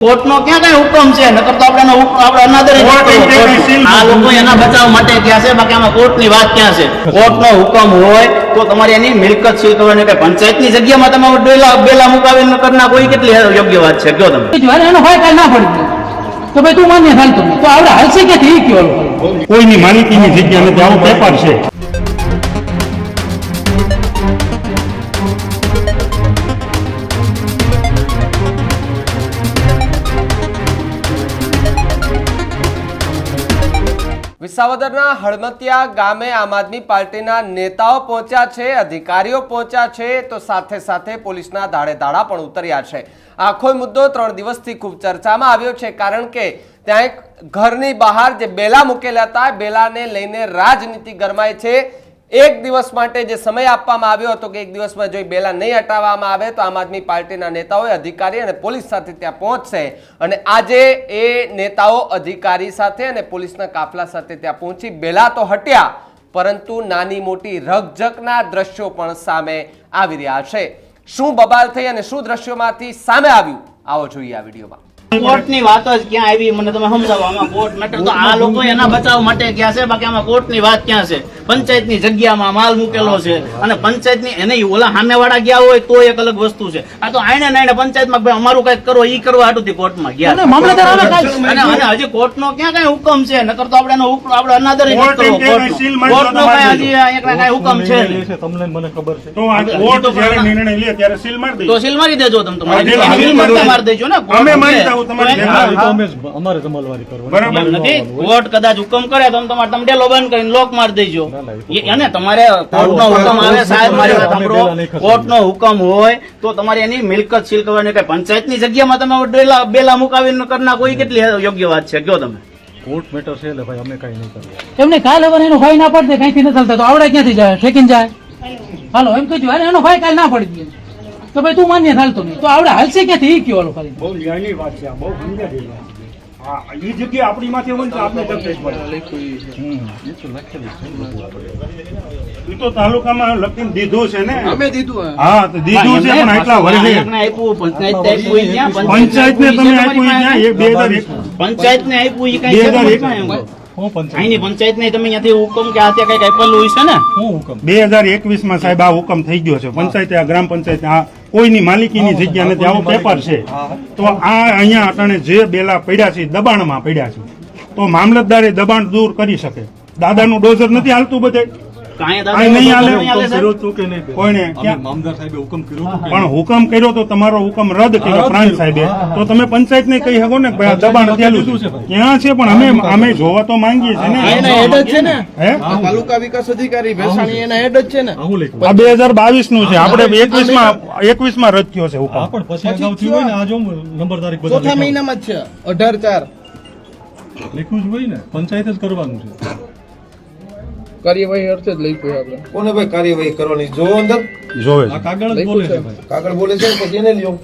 Court નો ક્યાં કઈ હુકમ છે? નકર તો આપણે આપણે અનાદર આ લોકો એના બચાવ માટે ક્યાં છે? બાકી આમાં કોર્ટની વાત ક્યાં છે? કોર્ટ નો હુકમ હોય તો તમારે એની મિલકત સીલ કરવાની કઈ પંચાયતની જગ્યામાં તમે બેલા બેલા મુકાવીને કરી નાખો કોઈ કેટલી યોગ્ય વાત છે? કયો તમે? જવાને એનો હોય કાંઈ ના પડી તો ભાઈ તું માન્ય ચાલતો તો આપણે હાલશે કે થઈ કયો લોકો? કોઈની માલિકીની જગ્યા નથી આવું પેપર છે. વિસાવદરના હળમતિયા ગામે આમ આદમી પાર્ટીના નેતાઓ પહોંચ્યા છે, અધિકારીઓ પહોંચ્યા છે, તો સાથે સાથે પોલીસના ધાડે ધાડા પણ ઉતર્યા છે. આખો મુદ્દો ત્રણ દિવસથી ખૂબ ચર્ચામાં આવ્યો છે, કારણ કે ત્યાં એક ઘરની બહાર જે બેલા મૂકેલા હતા બેલાને લઈને રાજનીતિ ગરમાય છે. એક દિવસ માટે જે સમય આપવામાં આવ્યો હતો કે એક દિવસમાં જો બેલા નહીં હટાવવામાં આવે, તો આમ આદમી પાર્ટીના નેતાઓએ અધિકારી અને પોલીસ સાથે ત્યાં પહોંચશે. અને આજે એ નેતાઓ અધિકારી સાથે અને પોલીસના કાફલા સાથે ત્યાં પહોંચી બેલા તો હટ્યા, પરંતુ નાની મોટી રકઝકના દ્રશ્યો પણ સામે આવી રહ્યા છે. શું બબાલ થઈ અને શું દ્રશ્યોમાંથી સામે આવ્યું, આવો જોઈએ આ વિડીયોમાં. કોર્ટની વાત જ ક્યાં આવી? મને તમે સમજાવો આમાં કોર્ટ મેટર તો આ લોકો એના બચાવ માટે ક્યાં છે બાકી આમાં કોર્ટની વાત ક્યાં છે? પંચાયતની જગ્યામાં માલ મૂકેલો છે અને પંચાયતની એને ઓલા સામેવાળા ગયા હોય તો એક અલગ વસ્તુ છે. આ તો આઈને નાઈને પંચાયતમાં ભાઈ અમારું કંઈક કરો ઈ કરવા હાટુથી કોર્ટમાં ગયા. મામલતદાર અને અને હજી કોર્ટ નો ક્યાં કઈ હુકમ છે? નકર તો આપણે એનો હુકમ આપણે અનાદર જ કોર્ટ કરવો કઈ હજી કઈ હુકમ છે તમને મને ખબર છે. તો આ કોર્ટ જ્યારે નિર્ણય લે ત્યારે સીલ મારી તો સીલ મારી દેજો તમે. તો મારી દેજો. ને અમે. મારી જાવ, તમારી તો જેમ એને- એ તો અમે જ- અમારે જ કરવાની. બરાબર. નથી કોર્ટ કદાચ હુકમ કરે તો તમારે તમે ડેલો બંધ કરીને લોક મારી દેજો. ના, ના, એ તો એ- અને તમારે કોર્ટ હુકમ આવે સાહેબ મારી વાત સાંભળો. પહેલા નહીં ખસી. કોર્ટ નો હુકમ હોય તો તમારે એની મિલકત સીલ કરવાની. કઈ પંચાયતની જગ્યામાં તમે ડેલા બેલા મુકાવીને કરી નાખો એ કેટલી યોગ્ય વાત છે? કયો તમે? કોર્ટ મેટર છે એટલે ભાઈ અમે કઈ નહીં કરીએ. એમને કાલ હવે એનો ભાઈ ના પડે કાંઈથી નથી ચાલતા. તો આવડે ક્યાંથી જાય? ઠેકીને જાય? હાલો. એમ અરે એનો ભાઈ કાલ ના પડી ગયો. તો ભાઈ તું માન્ય હાલતો નહીં. તો આવડે હાલશે ક્યાંથી? એ કયો ખાલી બહુ ન્યાયની વાત છે આ બહુ સમજ્યા જેવી વાત છે. હા એ જગ્યા આપણી માથે હોય તો આપણે તકલીફ પડે. એ તો લખેલું છે બધું આપણે. એ તો તાલુકામાં લખીને દીધું છે ને. અમે દીધું હા. તો દીધું છે પણ આટલા વર્ષે. પંચાયત ને તમે આપ્યું? ત્યાં બે હજાર એક. પંચાયત ને આપ્યું ઈ કઈ બે હજાર એક. કાંઈ એમ? હું પંચાયત. અહીંની પંચાયત ને તમે ત્યાંથી હુકમ કે આ ત્યાં કંઈક આપેલું હોય છે ને? હું હુકમ. બે હજાર એકવીસમાં સાહેબ આ હુકમ થઈ ગયો છે. પંચાયત આ ગ્રામ પંચાયત આ કોઈની માલિકીની જગ્યા નથી. આવો પેપર છે. તો આ અહીંયા અટાણે જે બેલા પડ્યા છે દબાણમાં પડ્યા છે. તો મામલતદારે દબાણ દૂર કરી શકે. દાદાનું ડોઝર નથી હાલતું બધે કાંઈ આ નહીં હાલે. નહીં હાલે હુકમ સાહેબ? કર્યો હતું કે નહીં બેન? કોઈને? અમે ક્યાં? મામદાર સાહેબે હુકમ કર્યો હતો કે પણ હુકમ કર્યો તો તમારો હુકમ રદ કર્યો પ્રાંત સાહેબે. તો તમે પંચાયત ને કહી શકો ને કે ભાઈ આ દબાણ થયેલું ક્યાં છે? પણ અમે અમે જોવા તો માંગીએ છીએ ને. એના હેડ જ છે ને. હે? આ તાલુકા વિકાસ અધિકારી ભેસાણી એના હેડ જ છે ને. આ બે હજાર બાવીસનું છે. આપણે એકવીસમાં એકવીસમાં રદ થયો છે હુકમ. પણ પછી અગાઉ થયું હોય ને આ જો નંબર તારીખ ચોથા મહિનામાં જ છે. અઢાર ચાર. લખ્યું જ હોય ને. પંચાયત જ કરવાનું છે. કાર્યવાહી અર્થે જ લખ્યું આપણે. કોને ભાઈ કાર્યવાહી કરવાની? જો અંદર? જોવે છે. કાગળ બોલે છે. કાગળ બોલે છે તો જેને લ્યો.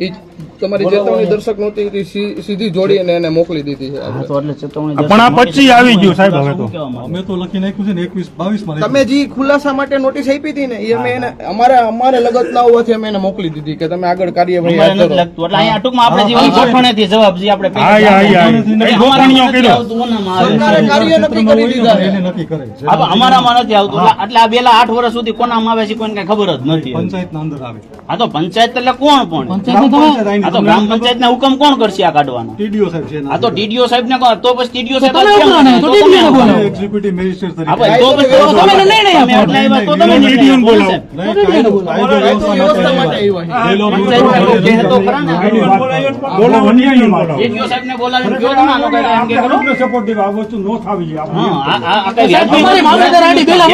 ઈ તમારી ચેતવણી દર્શક નહોતી એ સીધી જોડી અને એને મોકલી દીધી છે. આપણે. તો એટલે ચેતવણી પણ આ પછી આવી ગયું સાહેબ હવે તો? અમે તો લખી નાખ્યું છે ને એકવીસ બાવીસમાં તમે જે ખુલાસા માટે નોટિસ આપી હતી ને એ અમે એને અમારે અમારે લગત ના હોવાથી અમે એને મોકલી દીધી કે તમે આગળ કાર્યવાહી અમારે હાથ ધરો. એટલે અહીંયા ટૂંકમાં આપણે જે ગોઠવણેથી જવાબ જે આપણે હા હા હા ગોઠવણીઓ અમારામાં નથી કર્યો સરકારે કાર્ય નક્કી કરી દીધા. એને નક્કી કરે છે. અમારામાં નથી આવતું. એટલે આ બેલા આઠ વર્ષ સુધી કોનામાં આવે છે કોઈને કઈ ખબર જ નથી. પંચાયતના અંદર આવે. હા તો પંચાયત એટલે કોણ પણ? પંચાયતને તમે આ તો ગ્રામ પંચાયત ના હુકમ કોણ કરશે આ કાઢવાનો? ટીડીઓ સાહેબ છે આ તો ડીડીઓ સાહેબ ને તો પછી ટીડીઓ સાહેબ તો ને બોલો. એક્ઝિક્યુટિવ મેજિસ્ટ્રેટ તરીકે. તો તમે. નહીં, માટે માટે આવ્યા. તો તમે આનો કાંઈ એમ કે કરો. હા, આ- આ- આ કઈ વ્યાજબી તમારી મામલતદાર આડી બેલા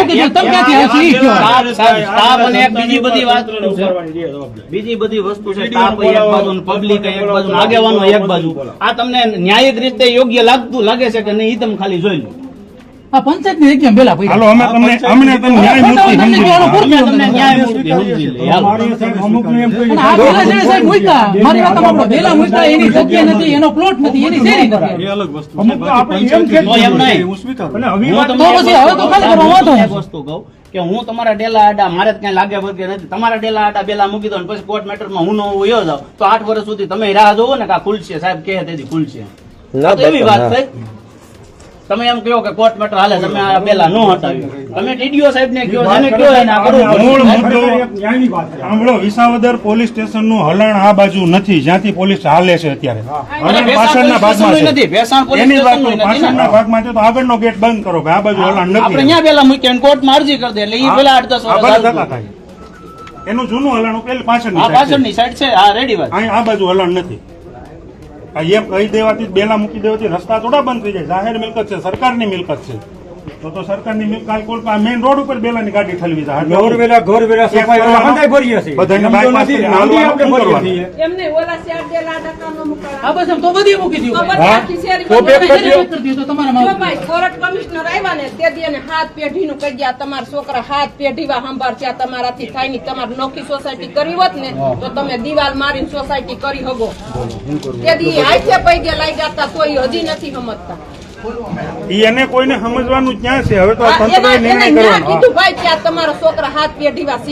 બીજી બધી વાત બીજી બધી વસ્તુ છે. પબ્લિક એક બાજુ આગેવાનો એક બાજુ આ તમને ન્યાયિક રીતે યોગ્ય લાગતું લાગે છે કે નહીં તમે ખાલી જોઈ લો આ પંચાયતની જગ્યામાં બેલા પડ્યા. હાલો અમે તમને અમને તમે ન્યાય મૂર્તિ સમજી તમને હતું. ન્યાયમૂર્તિ સમજી લઈએ હાલો. પણ આ બેલા છે ને સાહેબ મૂક્યા. મારી વાત સાંભળો. પેલા મૂક્યા એની જગ્યા નથી એનો પ્લોટ નથી એની શેરી નથી એ અલગ વસ્તુ છે. અમુક તો આપણે એમ કે તો એમ નહીં. હું સ્વીકાર અને હવે વાત તો પછી હવે તો ખાલી કરવા વાંધો વસ્તુ કહું કે હું તમારા ડેલા આડા મારે જ કઈ લાગે વળગે નથી. તમારા ડેલા આડા બેલા મૂકી દો ને પછી કોર્ટ મેટરમાં હું નો વયો જાઉં તો આઠ વર્ષ સુધી તમે રાહ જોવો ને કે આ ખુલશે સાહેબ કહે તેથી ખુલશે એવી વાત થઈ? તમે એમ કહો કે કોર્ટ મેટર હાલે તમે આ બેલા નો હટાવ્યું. તમે ટીડીઓ સાહેબ ને કહો જેને કહો એને મૂળ. મુદ્દો સાંભળો વિસાવદર પોલીસ સ્ટેશનનું હલણ આ બાજુ નથી જ્યાંથી પોલીસ હાલે છે અત્યારે. હલણ પાછળના ભાગમાં છે. પોલીસ એની વાત. પાછળના ભાગમાં છે તો આગળનો ગેટ બંધ કરો કે આ બાજુ હલણ આપણે નથી. અહીંયા પેલા મૂક્યા ને કોર્ટમાં અરજી કરી દે એટલે ઈ પેલા આઠ દસ વર્ષ. એનું જૂનું હલણ પેલી પાછળની આ પાછળની સાઈડ છે આ રેડી વાત. અહીં આ બાજુ હલણ નથી. આ એક કહી દેવાથી બેલા મૂકી દેવાથી રસ્તા થોડા બંધ થઈ જાય. જાહેર મિલકત છે, સરકારની મિલકત છે. તો તો સરકારની મિલકત કાલ કોઈ મેઇન રોડ ઉપર બેલાની ગાડી ઠલવી જાય ઘર વેલા ઘર વેલા સફાઈ કરવા હંધાઈ ભરીએ છીએ. બધાને સમજો બાયપાસ નથી, કરીને આંધી હાલવાનું આપણે શું ભરીએ એમને ઓલા શેર ડેલા ટકાનો મુકાળા. હા બસ એમ તો બધી મૂકી તો દઉં બધા ભાઈ. આખી શેરી તો બધા કરી એને દો. કરી દીધું તો તમારા માં ભાઈ કોર્ટ કમિશનર આવ્યા ને તે દી એને હાથ કહી ગયા તમારા છોકરા હાથ પેઢીવા સંભાળશે તમારાથી થાયની તમારે નોખી સોસાયટી કરી હોત ને તો તમે દિવાલ મારીને સોસાયટી કરી હગો. તે દી હાથે પૈગે લાગ્યા તા કોઈ હજી નથી સમજતા. એને કોઈને સમજવાનું ક્યાં છે. હવે તો આ એને નિર્ણય કરવાનો કે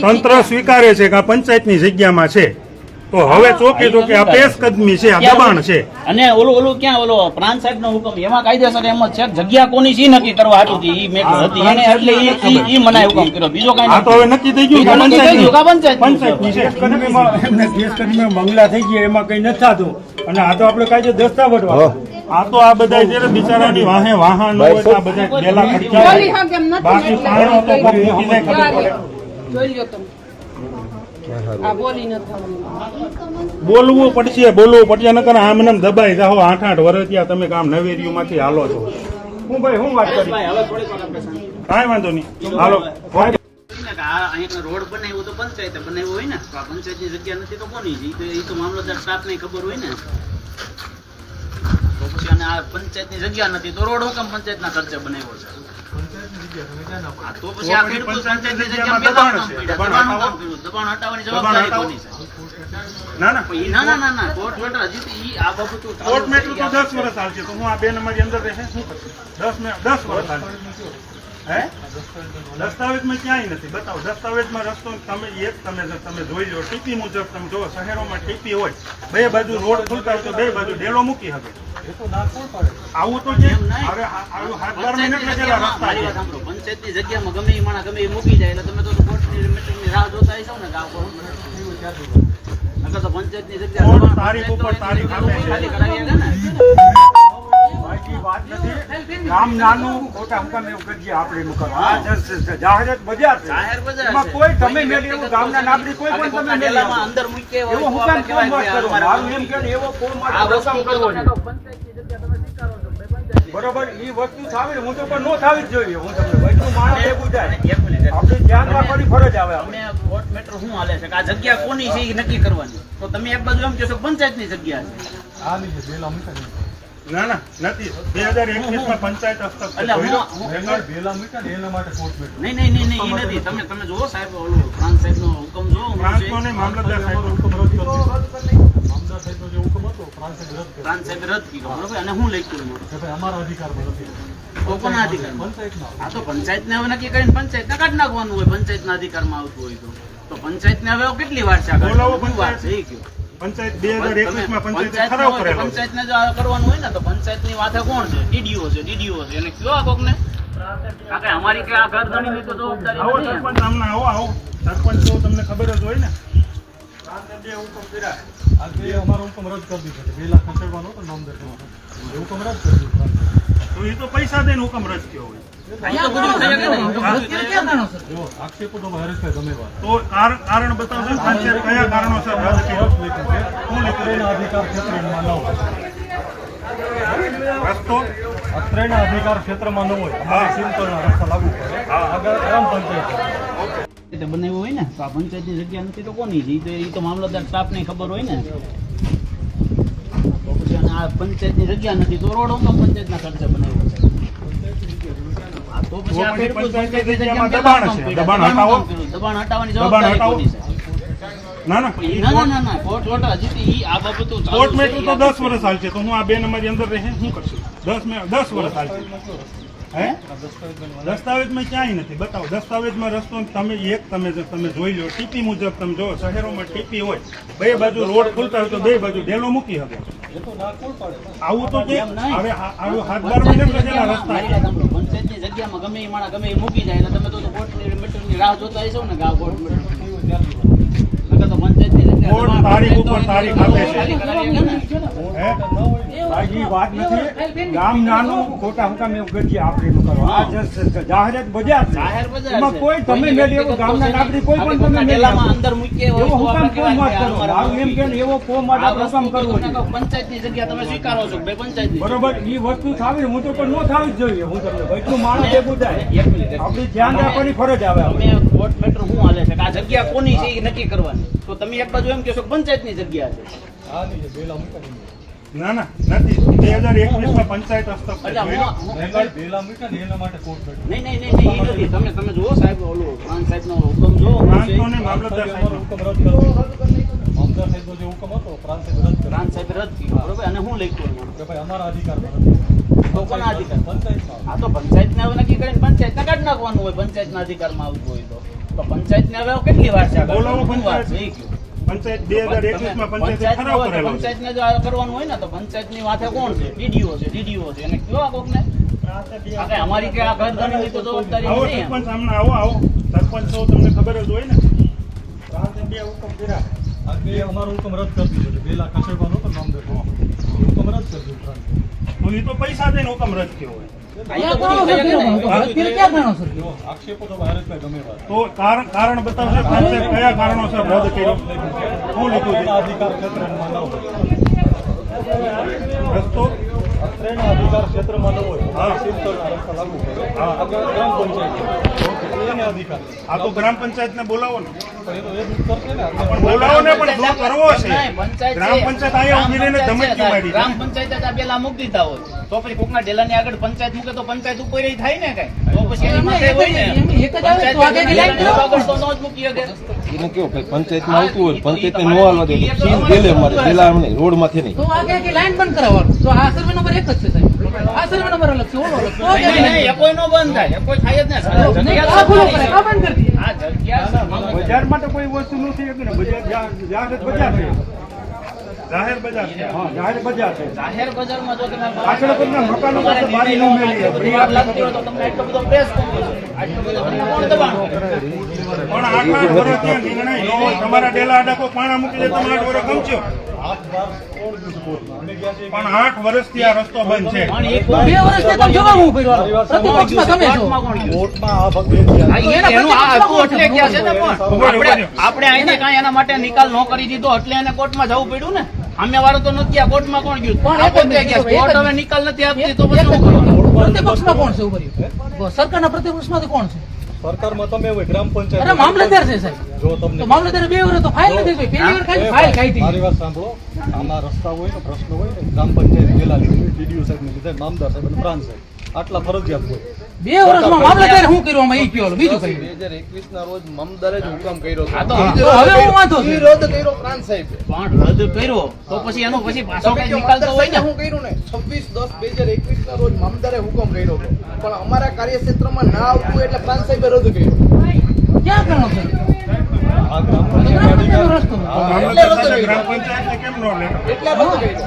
તંત્ર સ્વીકારે છે કે આ પંચાયતની જગ્યામાં છે. તો હવે ચોકે ચોકે આ પેશકદમી છે આ દબાણ છે. અને ઓલું ઓલું ક્યાં ઓલો પ્રાંત સાહેબ નો હુકમ? એમાં કાયદેસર એમ જ છે જગ્યા કોની સી નક્કી કરવા હતી ઈ મેટર હતી. એને એટલે ઈ ઈ- મનાય હુકમ કર્યો. બીજો કઈ આ તો હવે નક્કી થઈ ગયું પંચાયત કે પંચાયતનું છે. કદમીમાં એમને કેસ કદમીમાં બંગલા થઈ ગયા એમાં કઈ નથી થતું. અને આ તો આપણે કાયદો દસ્તાવેજ વાળા. આ તો આ બધા જ્યારે બિચારાની વાહે વાહન હોય તો આ બધા બેલા ખર્ચા બાકી પાણો તો કઈ મૂકી જાય ખબર પડે. બોલવું પડશે બોલવું પડશે નકર આમ નામ દબાઈ જાઓ. આઠ આઠ વર્ષ ત્યાં તમે કામ નવેરીઓમાંથી હાલો છો. હું ભાઈ હું વાત કરી. કાંઈ વાંધો નહીં. હાલો. ને રોડ બનાવ્યો તો પંચાયત બનાવ્યો હોય ને? તો આ પંચાયતની જગ્યા નથી તો કોની? છે ઈ તો ઈ તો મામલતદાર સ્ટાફને ખબર હોય ને? પછી અને આ પંચાયતની જગ્યા નથી તો રોડ હુકમ કેમ પંચાયતના ખર્ચે બનાવ્યો છે. તો પછી આ ખેડૂત પંચાયતની પંચાયતની જગ્યામાં જગ્યામાં દબાણ દબાણ કામ કર્યું. દબાણ હટાવવાની જવાબદારી કોની છે? ના ના. ના ના ના ના કોર્ટ મેટર હજી આ બાબતો કોર્ટ મેટ્રો તો દસ વર્ષ હાલશે તો હું આ બે નંબરની અંદર રહેશે શું દસ દસ વર્ષ હાલશે હે? દસ્તાવેજમાં ક્યાંય નથી. બતાવો દસ્તાવેજમાં રસ્તો તમે એક તમે તમે જોઈ લો ટીપી મુજબ તમે જો શહેરોમાં ટીપી હોય બે બાજુ રોડ ખુલતા હોય તો બે બાજુ ડેલો મૂકી શકે. આવું તો છે? હવે બાર જગ્યામાં- રસ્તા સાંભળો. પંચાયતની જગ્યામાં ગમે ઈ માણસ ગમે ઈ મૂકી જાય એટલે તમે તો કોર્ટની મીટિંગની રાહ જોતા હશો ને કે આ કોણ નકર તો જગ્યા તારીખ ઉપર તારીખ ને? ગામ નાનું ખોટા હુકમ એવું કરીએ આપણે એનું કરવું. આ જાહેર બજાર છે. જાહેર બજાર એમાં કોઈ તમે કોઈ એવું ગામના નાગરિક કોઈ પણ તમે આપો. અંદર મૂકી એવો હુકમ આપણે મત કરો મારું એમ કે એવો કોમ વસ્તુ હુકમ કરવો તો બરોબર ઈ વસ્તુ થાવી હું તો પણ નો થાવી જ જોઈએ. હું તમને વૈષ્ણવ માણસ ભેગું જાય. આપણે ધ્યાન રાખવાની ફરજ આવે. અમે કોર્ટ મેટર શું હાલે છે? કે આ જગ્યા કોની છે એ નક્કી કરવાની? તો તમે એક બાજુ એમ કહેશો કે પંચાયતની જગ્યા છે. આ લીધે બેલા મૂક્યા ના. ના નથી. બે હજાર પંચાયત. હું- બેલા બેલા એના માટે કોર્ટ મેટર. નહીં નહીં નહીં નહીં એ નથી. તમે તમે જુઓ સાહેબ ઓલું ફ્રાન્સ સાહેબ નો હુકમ જુઓ ફ્રાન્સ મામલતદાર સાહેબ હુકમ રદ પ્રાંતે રદ કર્યો. પ્રાંત સાહેબ રદ કીધો બરોબર? અને હું લખ્યું એમાં? કે ભાઈ અમારા અધિકારમાં નથી કોના અધિકારમાં? આ તો પંચાયતને હવે નક્કી કરીને પંચાયતને કાઢી નાખવાનું હોય પંચાયતના અધિકારમાં આવતું હોય તો. તો પંચાયતને હવે કેટલી વાર છે આ બોલાવો કાઢવાની? વાર છે? એ કયો પંચાયત બે હજાર પંચાયતે કરેલો કરવાનું હોય ને તો પંચાયતની માથે કોણ છે? ડીડીઓ છે ડીડીઓ છે. એને કયો આ કોકને? આ અમારી કે આ ઘર ધણીની તો જવાબદારી આવો સરપંચ આવો આવો. સરપંચ તમને ખબર જ હોય ને. બે હુકમ કર્યા. આ બે અમારો હુકમ રદ કરી દીધો છે. બેલા ખસેડવાનો હતો નામદાર એ હુકમ રદ કરી દીધો. તો એ તો પૈસા દઈને હુકમ રદ થયો હોય. અધિકાર ક્ષેત્રમાં ન હોય. રસ્તો? અત્રેના અધિકાર ક્ષેત્રમાં ન હોય. અમારે સિમ્પલના રસ્તા લાગુ પડે. આગળ ગ્રામ પંચાયત. રીતે બનાવ્યું હોય ને તો આ પંચાયતની જગ્યા નથી તો કોની? છે તો એ તો મામલતદાર સ્ટાફને ખબર હોય ને. આ પંચાયતની જગ્યા નથી તો રોડ હું પંચાયતના ખર્ચે બનાવ્યો છે. તો પછી આ દબાણ છે. દબાણ દબાણ હટાવો. દબાણ હટાવવાની જવાબદારી કોની છે? ના ના. ના ના ના કોર્ટ વોટ હજી તો આ બાબતો કોર્ટ છે, તો આ દસ વર્ષ હાલશે. તો હું આ બે નંબરની અંદર રહે શું કરશું? દસ મે દસ વર્ષ હાલશે. હે? દસ્તાવેજમાં ક્યાંય નથી. બતાવો. દસ્તાવેજમાં રસ્તો તમે એક તમે તમે જોઈ લો. ટીપી મુજબ તમે જો શહેરોમાં ટીપી હોય બે બાજુ રોડ ખુલતા હોય તો બે બાજુ ડેલો મૂકી શકે. આવું તો કે હવે આવું હાથ બાર મહિને રચેલા રસ્તા? પંચાયતની જગ્યામાં ગમે એ માણસ ગમે એ મૂકી જાય એટલે તમે તો કોર્ટની રાહ જોતા હશો ને કોર્ટ મેટર. નકર તો પંચાયતની જગ્યા કોર્ટ તારીખ ઉપર તારીખ આપે છે. હે? ભાઈ વાત નથી. ગામ નાનું ખોટા હુકમ એવું ગજી આપણે કરો. આ જ- જાહેર જ બજાર છે. જાહેર બજાર એમાં કોઈ તમે મેળવી એવું ગામના નાગરિક કોઈ પણ તમે મેળવી અંદર મૂકીએ એવો હુકમ કોમ વાત કરો? મારું એમ કે એવો કોમ વાત આપણે કરવો છે પંચાયતની જગ્યા તમે સ્વીકારો છો બે પંચાયત બરોબર ઈ વસ્તુ થાવી હું તો પણ ન થાવી જ જોઈએ. હું તમને એટલું માણસ એ બુધાય આપણી ધ્યાન રાખવાની ફરજ આવે આપણે. કોર્ટ મેટર શું હાલે છે? આ જગ્યા કોની છે એ નક્કી કરવાની? તો તમે એક બાજુ એમ કહેશો કે પંચાયતની જગ્યા છે. ના ના નથી. બે હજાર એકવીસમાં પંચાયત ને નહીં નહીં નહીં નહીં, નથી. તમે તમે જુઓ સાહેબ ઓલું પ્રાંત સાહેબનો હુકમ જુઓ. હું છે. પ્રાંતોને મામલતદાર સાહેબ હુકમ સાહેબનો જે હુકમ હતો પ્રાંત સાહેબ રદ પ્રાંત સાહેબે રદ બરોબર? અને હું લખ્યું એમાં? કે ભાઈ અમારા અધિકાર તો કોના અધિકાર? પંચાયતમાં. આ તો પંચાયતને હવે નક્કી કરીને પંચાયતને કાઢી નાખવાનું હોય પંચાયતના અધિકારમાં આવતું હોય તો. તો પંચાયતને હવે કેટલી વાર છે? બોલાવો છે? પંચાયત. પંચાયત બે હજાર એકવીસમાં પંચાયતે તો કરેલો જો આ કરવાનું હોય ને તો પંચાયતની માથે કોણ છે? ડીડીઓ છે ડીડીઓ છે. એને કયો આ કોકને? આ અમારી કે આ ઘર ઘરની તો જવાબદારી આવો. સરપંચ સામે આવો આવો. સરપંચ તો તમને ખબર જ હોય ને. પ્રાંતે બે હુકમ કર્યા. આ બે અમારો હુકમ રદ કરી દીધો છે. બેલા ખસેડવાનો હતો નામદેવ હુકમ રદ કરી દીધો તો એ તો પૈસા દઈને હુકમ રદ થયો હોય. તો કારણ કારણ બતાવશે પ્રાંતે કયા કારણોસર રદ કર્યો? શું હોય. રસ્તો? અધિકાર ક્ષેત્રમાં ન હોય હા. સિત્તેરના લાગુ હા. ગ્રામ પંચાયત. એને અધિકાર આ તો ગ્રામ પંચાયતને બોલાવો ને. પણ એ તો એ જ ઉત્તર છે ને. પણ બોલાવો ને પણ દૂર કરવો છે. પંચાયત ગ્રામ છે. પંચાયત અહીંયા ઊભી રહીને ધમકી મારી ગ્રામ પંચાયત આ પેલા મૂકી દીધા હોય. તો પછી કોકના ડેલાની આગળ પંચાયત મૂકે તો પંચાયત ઉપર થાય ને કઈ. તો પછી એની એમને માથે એક જ- હોય ને. એને કેવું આવતું હોય હાલવા દે ગેલે મારે પેલા અમને રોડમાંથી નહીં. તો આગે આખી લાઈન બંધ કરાવવાનું? તો આ સર્વે નંબર એક જ છે સાહેબ. આ સર્વે નંબર અલગ છે ઓલો અલગ નહીં, નહીં, કોઈ નો બંધ થાય. કોઈ થાય જ ને. બજારમાં તો કોઈ વસ્તુ નથી ને બજાર જાહેર બજાર છે જાહેર બજાર છે હા જાહેર બજાર છે જાહેર બજારમાં જો તમે પાછળ કોઈના મકાનો તમારે પાસે બારી ન મેલી. બધી વાર લાગતી હોય તો તમને આટલો બધો પ્રેસ કોણ કરે? આટલો બધો તમને કોણ દબાણ કરે? પણ વર્ષ નિર્ણય તમારા ડેલા અડકો પાણા મૂકી દે તમારા વર્ષ અમે પણ આઠ વર્ષથી આ રસ્તો બંધ છે. બે વર્ષથી તમે હું કર્યો પ્રતિપક્ષમાં તમે પણ. આપણે. આઈને કાંઈ એના માટે નિકાલ ન કરી દીધો એટલે એને કોર્ટમાં જવું પડ્યું ને? સામેવાળો તો નથી આ કોર્ટમાં કોણ ગયું? ગયા કોર્ટ હવે નિકાલ નથી આપતી તો પછી પ્રતિપક્ષમાં કોણ છે ઉભર્યું સરકારના પ્રતિપક્ષમાંથી કોણ છે? સરકારમાં તમે હોય ગ્રામ પંચાયત અરે મામલતદાર છે સાહેબ. જો તમને મામલતદાર બે વર્ષ તો ફાઇલ નથી જોઈ. પહેલી વાર ખાલી ફાઇલ ખાઈ મારી વાત સાંભળો. આમાં રસ્તા હોય ને પ્રશ્ન હોય ને ગ્રામ પંચાયત પેલા લીધી ડીડીઓ સાહેબ ને લીધા મામદાર સાહેબ અને પ્રાંત સાહેબ. આટલા ફરજિયાત હોય. બે વર્ષમાં મામલતદારે શું કર્યું આમાં? ઈ કયો બીજું કઈ? બે હજાર એકવીસ ના રોજ મમદારે જ હુકમ કર્યો આ તો હવે હું વાંધો છે. રદ કર્યો પ્રાંત સાહેબે. પણ રદ કર્યો. તો પછી એનો પછી પાછો કઈ નીકળતો હોય ને? હું કર્યું ને? છવ્વીસ દસ બે હજાર એકવીસ ના રોજ મમદારે હુકમ કર્યો પણ અમારા કાર્યક્ષેત્રમાં ના આવતું એટલે પ્રાંત સાહેબે રદ કર્યો. ક્યાં કારણો છે આ ગ્રામ ગ્રામ પંચાયત પંચાયતનો રસ્તો તો મામલતદાર સાહેબે ગ્રામ કેમ ન લે.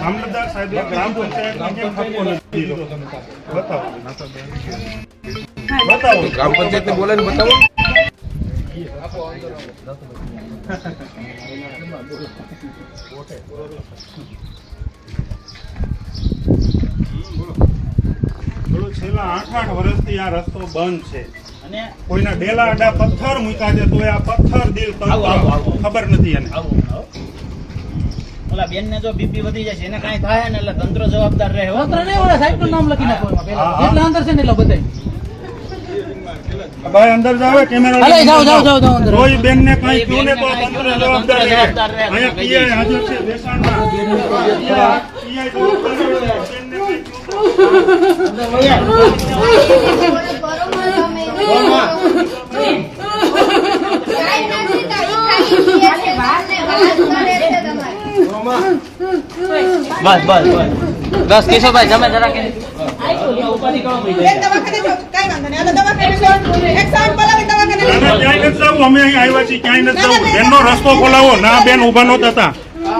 મામલતદાર સાહેબે ગ્રામ પંચાયત કેમ ઠપકો નથી દીધો? બતાવો. બતાવો. ગ્રામ પંચાયતને બોલાવીને બતાવો. બોલો છેલ્લા આઠ આઠ વર્ષથી આ રસ્તો બંધ છે. કોઈના ડેલા અડા પથ્થર મૂક્યા છે તો આ પથ્થર દિલ ખબર નથી એને. ઓલા બેન ને જો બીપી વધી જાય છે એને કઈ થાય ને એટલે તંત્ર જવાબદાર રહે તંત્ર નહીં ઓલા સાહેબનું નામ લખી નાખો. જેટલા અંદર છે ને એટલે બધા ભાઈ અંદર જાવ કેમેરા અલે જાઓ, જાઓ, જાઓ, જાઓ અંદર. કોઈ બેન ને કઈ કોઈ ને તો તંત્ર ને જવાબદાર રહે. અહીંયા પીઆઈ હાજર છે વેસાણના પીઆઈ જવાબદાર રહે. બેનને કઈ થયું બસ બસ બસ. બસ કેશવભાઈ તમે જરા કે ક્યાંય નથી જવું અમે અહીં આવ્યા છીએ ક્યાંય નથી જવું બેનનો રસ્તો ખોલાવો. ના બેન ઊભા નહોતા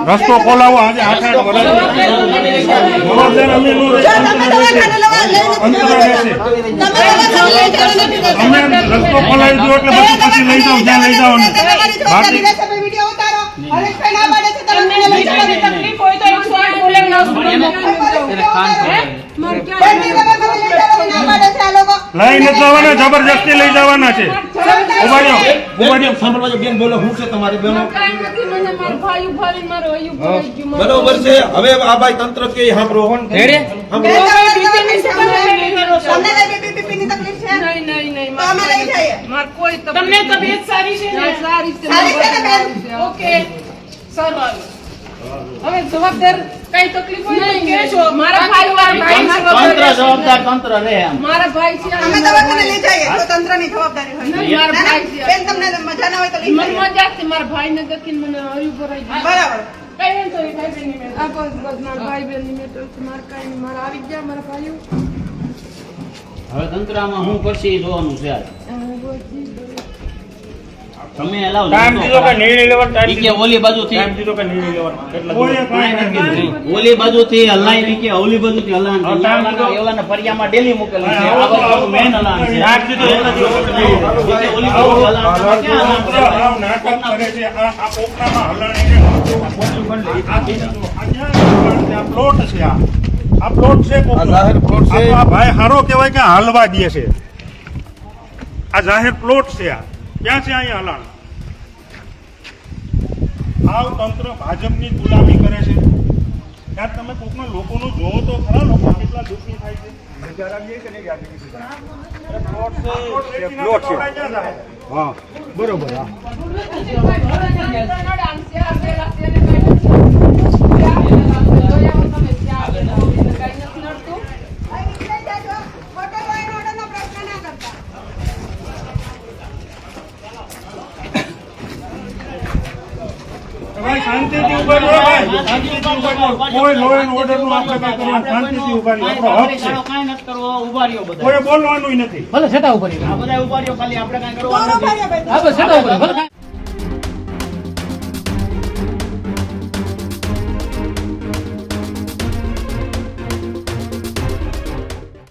રસ્તો ખોલાવો આજે આઠ આઠ વર્ષ અમે રસ્તો ખોલાવી દો એટલે પછી પછી લઈ જાઓ જ્યાં લઈ જાઓ ને તમારી બાકી રહેશે. ભાઈ, વીડિયો ઉતારો. હરેશભાઈ ના પાડે છે, તમે મને લઈ જવાની તકલીફ હોય તો એકસો આઠ બોલાવી નાખો. બેનની દવાખાને લઈ જવાની? ના પાડે છે આ લોકો. લઈ નથી જવાના જબરજસ્તી લઈ જવાના છે. રહ્યો. સાંભળવા બેન બોલો શું છે તમારી બેનો? કાંઈ નથી. મને મારો ભાઈ ઉભારી મારો હૈયું ભરાઈ ગયું બરોબર છે. હવે આ ભાઈ તંત્ર કે સાંભળો. છે. તમને ની તકલીફ છે? નહીં નહીં નહીં તો અમે લઈ જઈએ. માર કોઈ તમને તબિયત સારી છે ને? સારી છે. સારી છે બેન? ઓકે. સારું હવે જવાબદાર કઈ તકલીફ હોય તો કહેજો. મારા ભાઈ ભાઈ તંત્ર જવાબદાર તંત્ર રહે મારા ભાઈ છે અમે દવાખાને લઈ જઈએ તો તંત્રની જવાબદારી હોય. નહીં, મારા ના, ના, ભાઈ છે. બેન તમને મજા ના હોય તો લઈ મને મજા છે મારા ભાઈ ને દખીને મને હૈયું ભરાઈ ગયું. બરાબર. કઈ નહીં, ભાઈ બહેનની મેટર. આ બસ બસ મારા ભાઈ છે. મારે કઈ નહીં મારા આવી ગયા મારા ભાઈઓ. હવે તંત્ર આમાં શું કરશે જોવાનું છે આજ. તમે એલાવ ટાઈમ દીધો કે ઓલી બાજુથી. કોઈએ કાંઈ નથી કીધું. ઓલી બાજુથી હલાઈ ની કે ઓલી બાજુથી હલાન છે. એવાના- એવાના ફરિયામાં ડેલી મૂકેલું છે. આ બાજુ મેન હલાન છે. ઈ કે ઓલી બાજુ હલાન છે? આવ. નાટક કરે છે. આ આ પોખરામાં હલાણી છે. આ બીજું. આ? આ પ્લોટ છે આ. આ પ્લોટ છે. આ પ્લોટ છે. આ ભાઈ હારો કહેવાય કે હાલવા દે છે. આ જાહેર પ્લોટ છે આ. ક્યાં છે અહીંયા હલાણ આવ તંત્ર ભાજપની ગુલામી કરે છે. ત્યાં તમે કોકના લોકોનો જોવો તો ખરા લોકો કેટલા દુઃખી થાય છે. બરોબર હા લઈ જાજો. હોટલ હોય ને હોટલનો પ્રશ્ન ના કરતા ભાઈ શાંતિથી ઊભા રહો ભાઈ શાંતિથી ઊભા રહો કોઈ લો એન્ડ ઓર્ડરનું આપણે કઈ કરવાનું શાંતિથી ઊભા રહો આપણો હક છે. કાંઈ નથી કરવો ઊભા રહ્યો બધા. કોઈ બોલવાનું નથી. ભલે સેટા ઉપર આ બધા ઊભા રહ્યો ખાલી આપણે કાંઈ કરવાનું નથી. હા બસ સેટા ઉપર ભલે